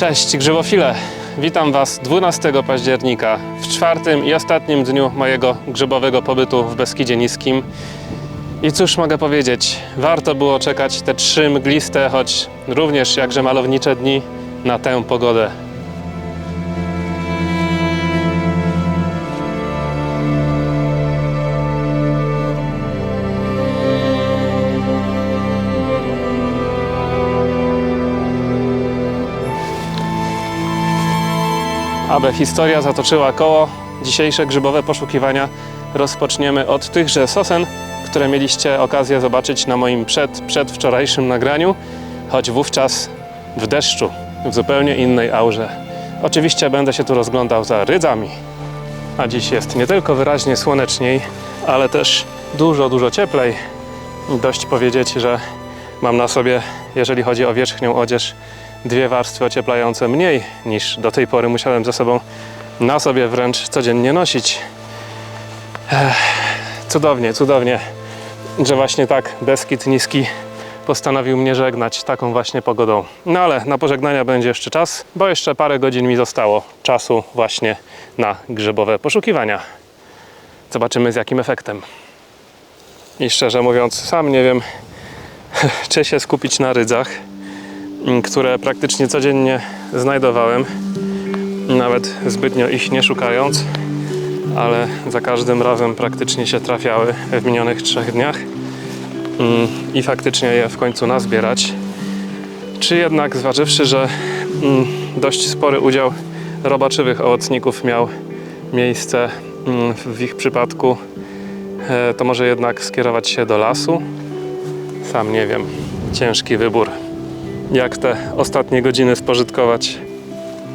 Cześć grzybofile! Witam Was 12 października w czwartym i ostatnim dniu mojego grzybowego pobytu w Beskidzie Niskim. I cóż mogę powiedzieć, warto było czekać te trzy mgliste, choć również jakże malownicze dni na tę pogodę. Aby historia zatoczyła koło, dzisiejsze grzybowe poszukiwania rozpoczniemy od tychże sosen, które mieliście okazję zobaczyć na moim przed, przedwczorajszym nagraniu, choć wówczas w deszczu, w zupełnie innej aurze. Oczywiście będę się tu rozglądał za rydzami, a dziś jest nie tylko wyraźnie słoneczniej, ale też dużo, dużo cieplej. Dość powiedzieć, że mam na sobie, jeżeli chodzi o wierzchnią odzież, dwie warstwy ocieplające mniej niż do tej pory musiałem ze sobą na sobie wręcz codziennie nosić. Ech, cudownie, cudownie, że właśnie tak Beskid Niski postanowił mnie żegnać taką właśnie pogodą. No ale na pożegnania będzie jeszcze czas, bo jeszcze parę godzin mi zostało czasu właśnie na grzybowe poszukiwania. Zobaczymy z jakim efektem. I szczerze mówiąc, sam nie wiem, czy się skupić na rydzach, które praktycznie codziennie znajdowałem, nawet zbytnio ich nie szukając, ale za każdym razem praktycznie się trafiały w minionych trzech dniach mm, i faktycznie je w końcu nazbierać. Czy jednak zważywszy, że mm, dość spory udział robaczywych owocników miał miejsce mm, w ich przypadku, e, to może jednak skierować się do lasu? Sam nie wiem. Ciężki wybór. Jak te ostatnie godziny spożytkować?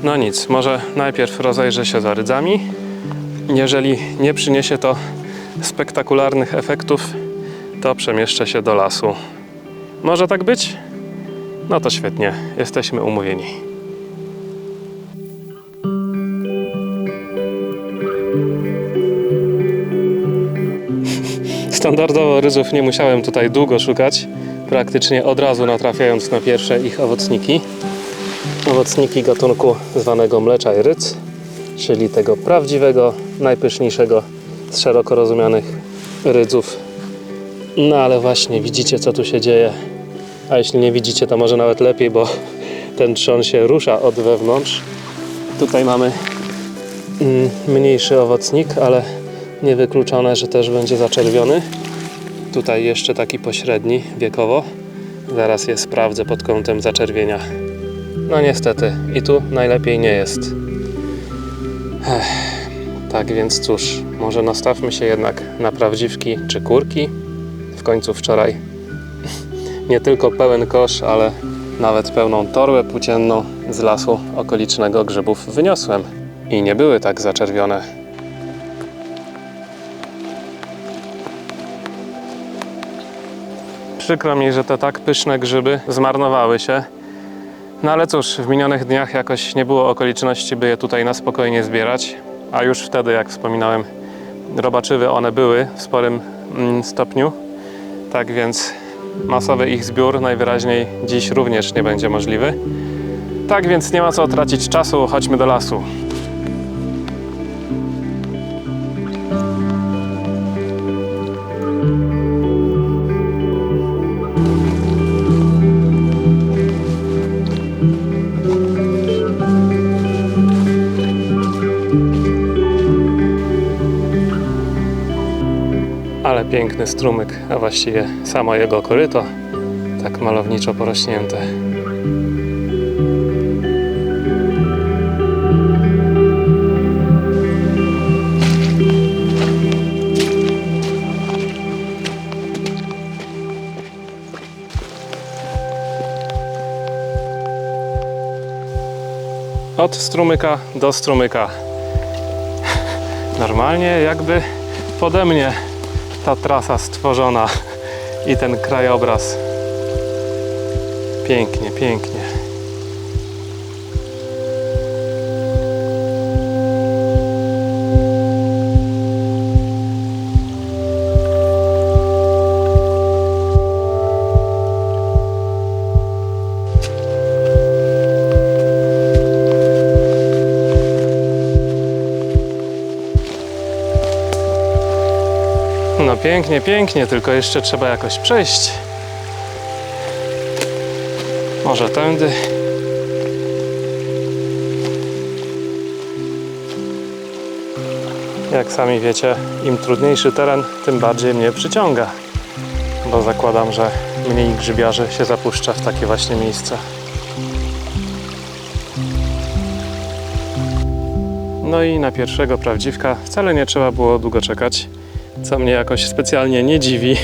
No nic, może najpierw rozejrzę się za rydzami. Jeżeli nie przyniesie to spektakularnych efektów, to przemieszczę się do lasu. Może tak być? No to świetnie, jesteśmy umówieni. Standardowo ryżów nie musiałem tutaj długo szukać, praktycznie od razu natrafiając na pierwsze ich owocniki. Owocniki gatunku zwanego mleczaj rydz, czyli tego prawdziwego, najpyszniejszego z szeroko rozumianych rydzów. No ale właśnie widzicie co tu się dzieje. A jeśli nie widzicie, to może nawet lepiej, bo ten trzon się rusza od wewnątrz. Tutaj mamy mm, mniejszy owocnik, ale niewykluczone, że też będzie zaczerwiony. Tutaj jeszcze taki pośredni wiekowo. Zaraz je sprawdzę pod kątem zaczerwienia. No niestety, i tu najlepiej nie jest. Ech, tak więc cóż, może nastawmy się jednak na prawdziwki czy kurki. W końcu wczoraj nie tylko pełen kosz, ale nawet pełną torbę płócienną z lasu okolicznego grzybów wyniosłem. I nie były tak zaczerwione. Przykro mi, że te tak pyszne grzyby zmarnowały się. No ale cóż, w minionych dniach jakoś nie było okoliczności, by je tutaj na spokojnie zbierać. A już wtedy, jak wspominałem, robaczywy one były w sporym mm, stopniu. Tak więc masowy ich zbiór najwyraźniej dziś również nie będzie możliwy. Tak więc nie ma co tracić czasu, chodźmy do lasu. Piękny strumyk, a właściwie samo jego koryto, tak malowniczo porośnięte. Od strumyka do strumyka. Normalnie jakby pode mnie ta trasa stworzona i ten krajobraz. Pięknie, pięknie. Pięknie, pięknie, tylko jeszcze trzeba jakoś przejść. Może tędy. Jak sami wiecie, im trudniejszy teren, tym bardziej mnie przyciąga. Bo zakładam, że mniej grzybiarzy się zapuszcza w takie właśnie miejsca. No i na pierwszego prawdziwka wcale nie trzeba było długo czekać, co mnie jakoś specjalnie nie dziwi,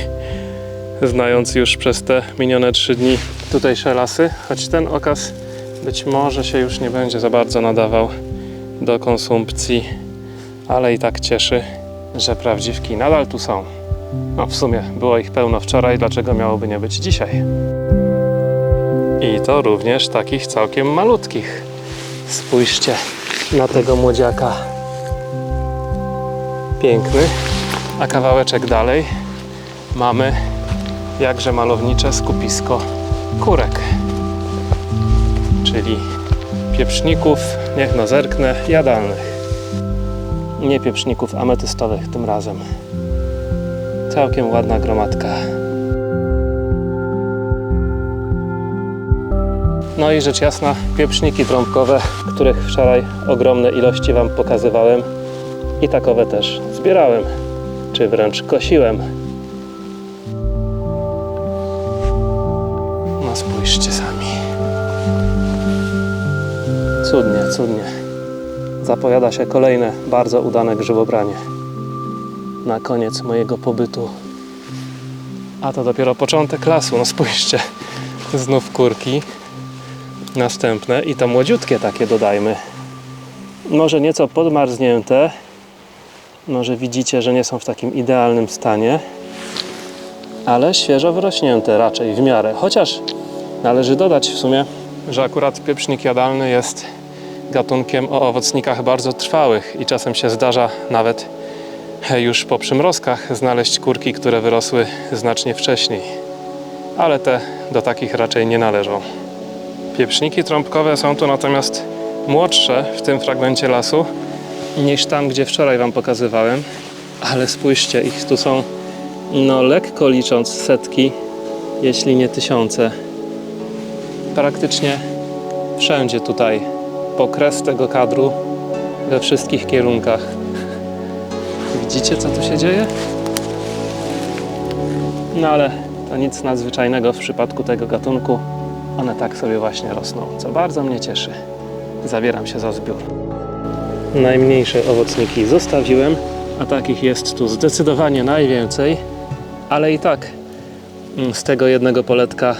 znając już przez te minione trzy dni tutejsze lasy, choć ten okaz być może się już nie będzie za bardzo nadawał do konsumpcji, ale i tak cieszy, że prawdziwki nadal tu są. No w sumie było ich pełno wczoraj, dlaczego miałoby nie być dzisiaj? I to również takich całkiem malutkich. Spójrzcie na tego młodziaka. Piękny. A kawałeczek dalej mamy jakże malownicze skupisko kurek. Czyli pieprzników, niech no zerknę, jadalnych. Nie pieprzników ametystowych tym razem. Całkiem ładna gromadka. No i rzecz jasna, pieprzniki trąbkowe, których wczoraj ogromne ilości Wam pokazywałem i takowe też zbierałem, czy wręcz kosiłem. No spójrzcie sami. Cudnie, cudnie. Zapowiada się kolejne bardzo udane grzybobranie. Na koniec mojego pobytu. A to dopiero początek lasu, no spójrzcie. Znów kurki następne i to młodziutkie takie dodajmy. Może nieco podmarznięte. Może widzicie, że nie są w takim idealnym stanie, ale świeżo wyrośnięte raczej w miarę. Chociaż należy dodać w sumie, że akurat pieprznik jadalny jest gatunkiem o owocnikach bardzo trwałych i czasem się zdarza nawet już po przymrozkach znaleźć kurki, które wyrosły znacznie wcześniej. Ale te do takich raczej nie należą. Pieprzniki trąbkowe są tu natomiast młodsze w tym fragmencie lasu niż tam, gdzie wczoraj Wam pokazywałem. Ale spójrzcie, ich tu są no lekko licząc setki, jeśli nie tysiące. Praktycznie wszędzie tutaj po kres tego kadru we wszystkich kierunkach. Widzicie co tu się dzieje? No ale to nic nadzwyczajnego w przypadku tego gatunku. One tak sobie właśnie rosną, co bardzo mnie cieszy. Zabieram się za zbiór. Najmniejsze owocniki zostawiłem, a takich jest tu zdecydowanie najwięcej, ale i tak mm, z tego jednego poletka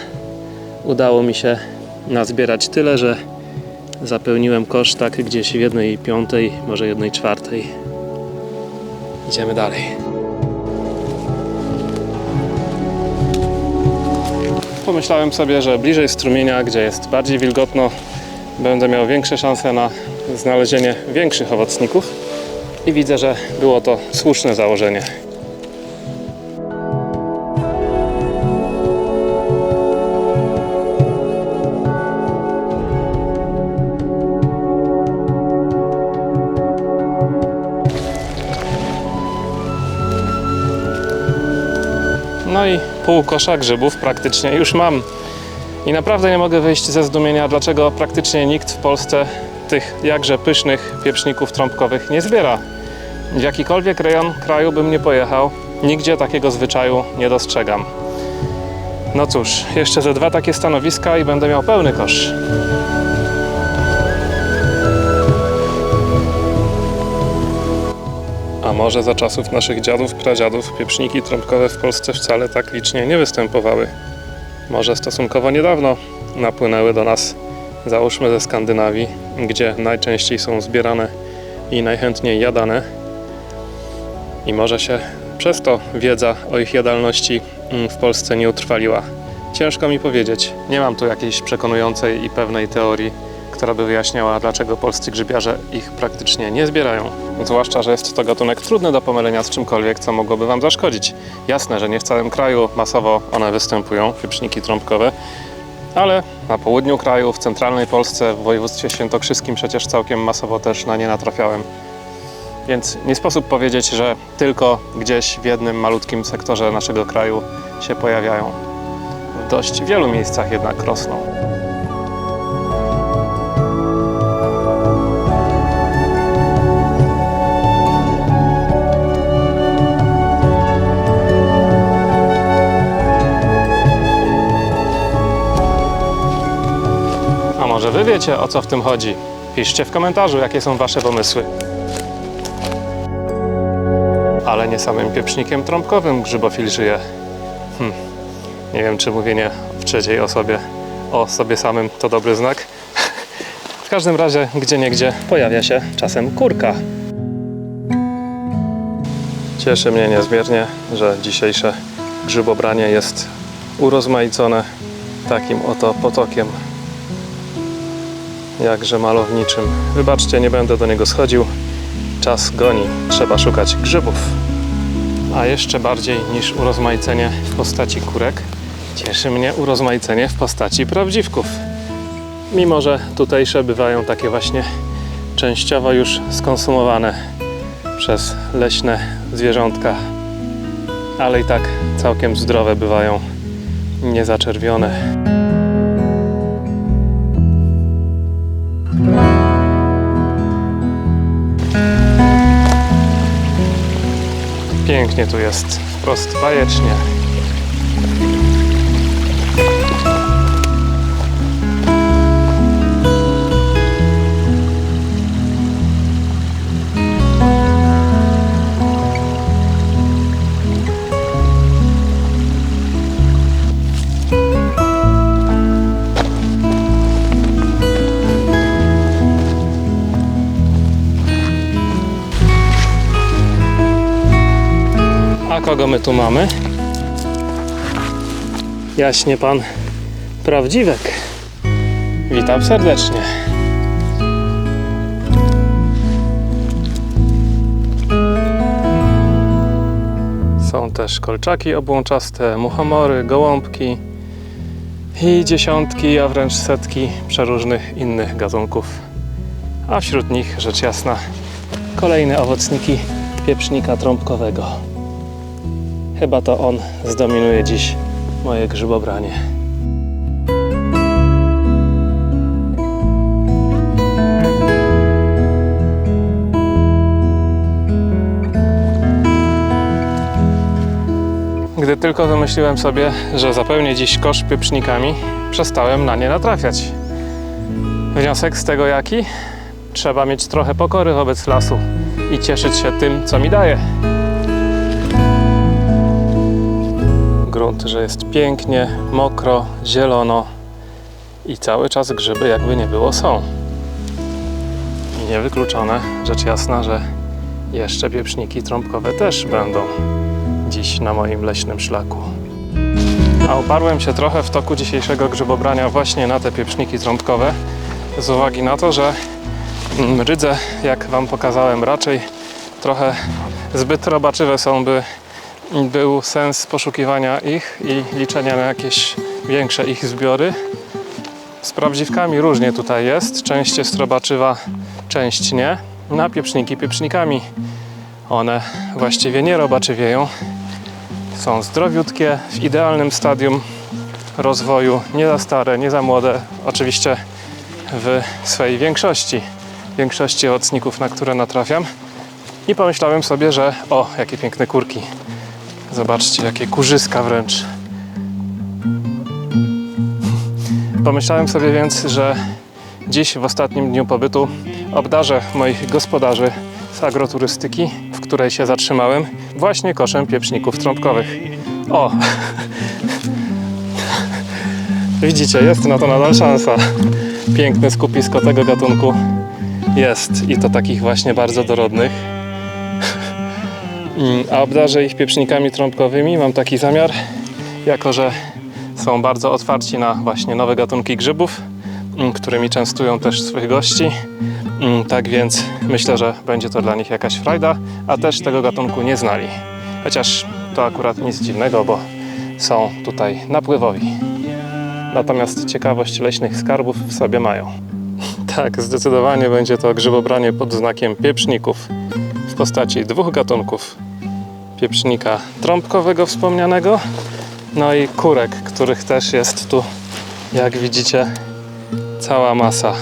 udało mi się nazbierać tyle, że zapełniłem kosz tak gdzieś w jednej piątej, może jednej czwartej. Idziemy dalej. Pomyślałem sobie, że bliżej strumienia, gdzie jest bardziej wilgotno, będę miał większe szanse na znalezienie większych owocników i widzę, że było to słuszne założenie. No i pół kosza grzybów praktycznie już mam. I naprawdę nie mogę wyjść ze zdumienia, dlaczego praktycznie nikt w Polsce tych jakże pysznych pieprzników trąbkowych nie zbiera. W jakikolwiek rejon kraju bym nie pojechał, nigdzie takiego zwyczaju nie dostrzegam. No cóż, jeszcze ze dwa takie stanowiska i będę miał pełny kosz. A może za czasów naszych dziadów, pradziadów pieprzniki trąbkowe w Polsce wcale tak licznie nie występowały? Może stosunkowo niedawno napłynęły do nas, załóżmy ze Skandynawii, gdzie najczęściej są zbierane i najchętniej jadane. I może się przez to wiedza o ich jadalności mm, w Polsce nie utrwaliła. Ciężko mi powiedzieć. Nie mam tu jakiejś przekonującej i pewnej teorii, która by wyjaśniała, dlaczego polscy grzybiarze ich praktycznie nie zbierają. Zwłaszcza, że jest to gatunek trudny do pomylenia z czymkolwiek, co mogłoby Wam zaszkodzić. Jasne, że nie w całym kraju masowo one występują, pieprzniki trąbkowe, ale na południu kraju, w centralnej Polsce, w województwie świętokrzyskim przecież całkiem masowo też na nie natrafiałem. Więc nie sposób powiedzieć, że tylko gdzieś w jednym malutkim sektorze naszego kraju się pojawiają. W dość wielu miejscach jednak rosną. Wy wiecie o co w tym chodzi? Piszcie w komentarzu, jakie są wasze pomysły. Ale nie samym pieprznikiem trąbkowym grzybofil żyje. Hm. Nie wiem, czy mówienie w trzeciej osobie o sobie samym to dobry znak. W każdym razie, gdzie niegdzie pojawia się czasem kurka. Cieszy mnie niezmiernie, że dzisiejsze grzybobranie jest urozmaicone takim oto potokiem jakże malowniczym. Wybaczcie, nie będę do niego schodził. Czas goni, trzeba szukać grzybów. A jeszcze bardziej niż urozmaicenie w postaci kurek, cieszy mnie urozmaicenie w postaci prawdziwków. Mimo, że tutejsze bywają takie właśnie częściowo już skonsumowane przez leśne zwierzątka, ale i tak całkiem zdrowe bywają, niezaczerwione. Pięknie tu jest, wprost bajecznie. Kogo my tu mamy? Jaśnie pan prawdziwek. Witam serdecznie. Są też kolczaki obłączaste, muchomory, gołąbki i dziesiątki, a wręcz setki przeróżnych innych gatunków. A wśród nich, rzecz jasna, kolejne owocniki pieprznika trąbkowego. Chyba to on zdominuje dziś moje grzybobranie. Gdy tylko wymyśliłem sobie, że zapełnię dziś kosz pieprznikami, przestałem na nie natrafiać. Wniosek z tego jaki? Trzeba mieć trochę pokory wobec lasu i cieszyć się tym, co mi daje. Grunt, że jest pięknie, mokro, zielono i cały czas grzyby jakby nie było są. I niewykluczone, rzecz jasna, że jeszcze pieprzniki trąbkowe też będą dziś na moim leśnym szlaku. A oparłem się trochę w toku dzisiejszego grzybobrania właśnie na te pieprzniki trąbkowe z uwagi na to, że mm, rydze, jak Wam pokazałem, raczej trochę zbyt robaczywe są, by był sens poszukiwania ich i liczenia na jakieś większe ich zbiory. Z prawdziwkami różnie tutaj jest. Część jest robaczywa, część nie. Na pieprzniki pieprznikami. One właściwie nie robaczywieją. Są zdrowiutkie, w idealnym stadium rozwoju, nie za stare, nie za młode. Oczywiście w swojej większości, większości owocników, na które natrafiam. I pomyślałem sobie, że o, jakie piękne kurki. Zobaczcie, jakie kurzyska wręcz. Pomyślałem sobie więc, że dziś w ostatnim dniu pobytu obdarzę moich gospodarzy z agroturystyki, w której się zatrzymałem, właśnie koszem pieprzników trąbkowych. O! Widzicie, jest na to nadal szansa. Piękne skupisko tego gatunku jest i to takich właśnie bardzo dorodnych. Mm, a obdarzę ich pieprznikami trąbkowymi. Mam taki zamiar, jako że są bardzo otwarci na właśnie nowe gatunki grzybów, mm, którymi częstują też swoich gości. Mm, Tak więc myślę, że będzie to dla nich jakaś frajda, a też tego gatunku nie znali. Chociaż to akurat nic dziwnego, bo są tutaj napływowi. Natomiast ciekawość leśnych skarbów w sobie mają. Tak, zdecydowanie będzie to grzybobranie pod znakiem pieprzników. w postaci dwóch gatunków pieprznika trąbkowego wspomnianego, no i kurek, których też jest tu, jak widzicie, cała masa.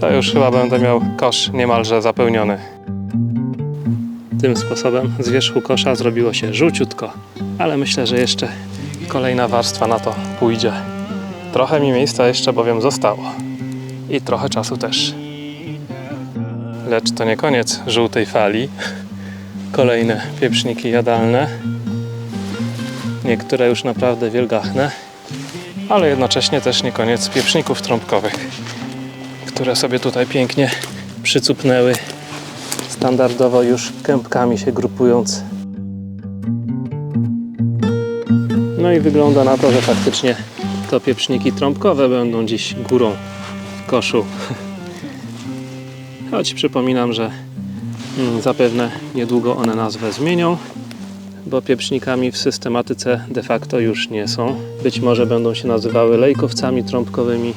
To już chyba będę miał kosz niemalże zapełniony. Tym sposobem z wierzchu kosza zrobiło się żółciutko, ale myślę, że jeszcze kolejna warstwa na to pójdzie. Trochę mi miejsca jeszcze bowiem zostało i trochę czasu też. Lecz to nie koniec żółtej fali. Kolejne pieprzniki jadalne. Niektóre już naprawdę wielgachne, ale jednocześnie też nie koniec pieprzników trąbkowych, które sobie tutaj pięknie przycupnęły, standardowo już kępkami się grupując. No i wygląda na to, że faktycznie to pieprzniki trąbkowe będą dziś górą w koszu. Choć przypominam, że mm, zapewne niedługo one nazwę zmienią, bo pieprznikami w systematyce de facto już nie są. Być może będą się nazywały lejkowcami trąbkowymi.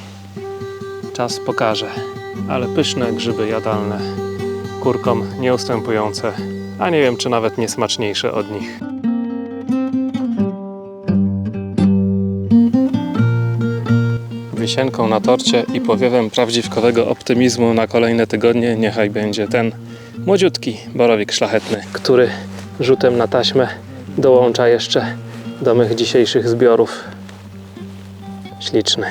Czas pokaże, ale pyszne grzyby jadalne, kurkom nieustępujące, a nie wiem czy nawet niesmaczniejsze od nich. Wisienką na torcie i powiewem prawdziwkowego optymizmu na kolejne tygodnie niechaj będzie ten młodziutki borowik szlachetny, który rzutem na taśmę dołącza jeszcze do mych dzisiejszych zbiorów. Śliczny.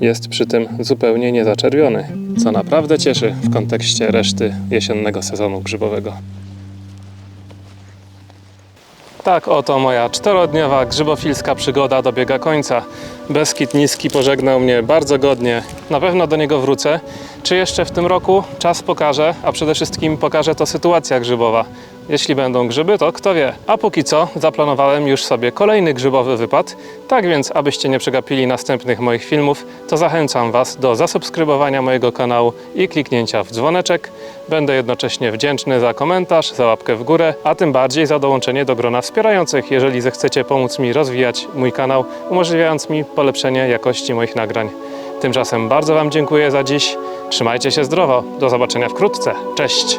Jest przy tym zupełnie niezaczerwiony, co naprawdę cieszy w kontekście reszty jesiennego sezonu grzybowego. Tak oto moja czterodniowa grzybofilska przygoda dobiega końca. Beskid Niski pożegnał mnie bardzo godnie. Na pewno do niego wrócę. Czy jeszcze w tym roku? Czas pokaże, a przede wszystkim pokaże to sytuacja grzybowa. Jeśli będą grzyby, to kto wie. A póki co zaplanowałem już sobie kolejny grzybowy wypad. Tak więc, abyście nie przegapili następnych moich filmów, to zachęcam Was do zasubskrybowania mojego kanału i kliknięcia w dzwoneczek. Będę jednocześnie wdzięczny za komentarz, za łapkę w górę, a tym bardziej za dołączenie do grona wspierających, jeżeli zechcecie pomóc mi rozwijać mój kanał, umożliwiając mi polepszenie jakości moich nagrań. Tymczasem bardzo Wam dziękuję za dziś. Trzymajcie się zdrowo. Do zobaczenia wkrótce. Cześć!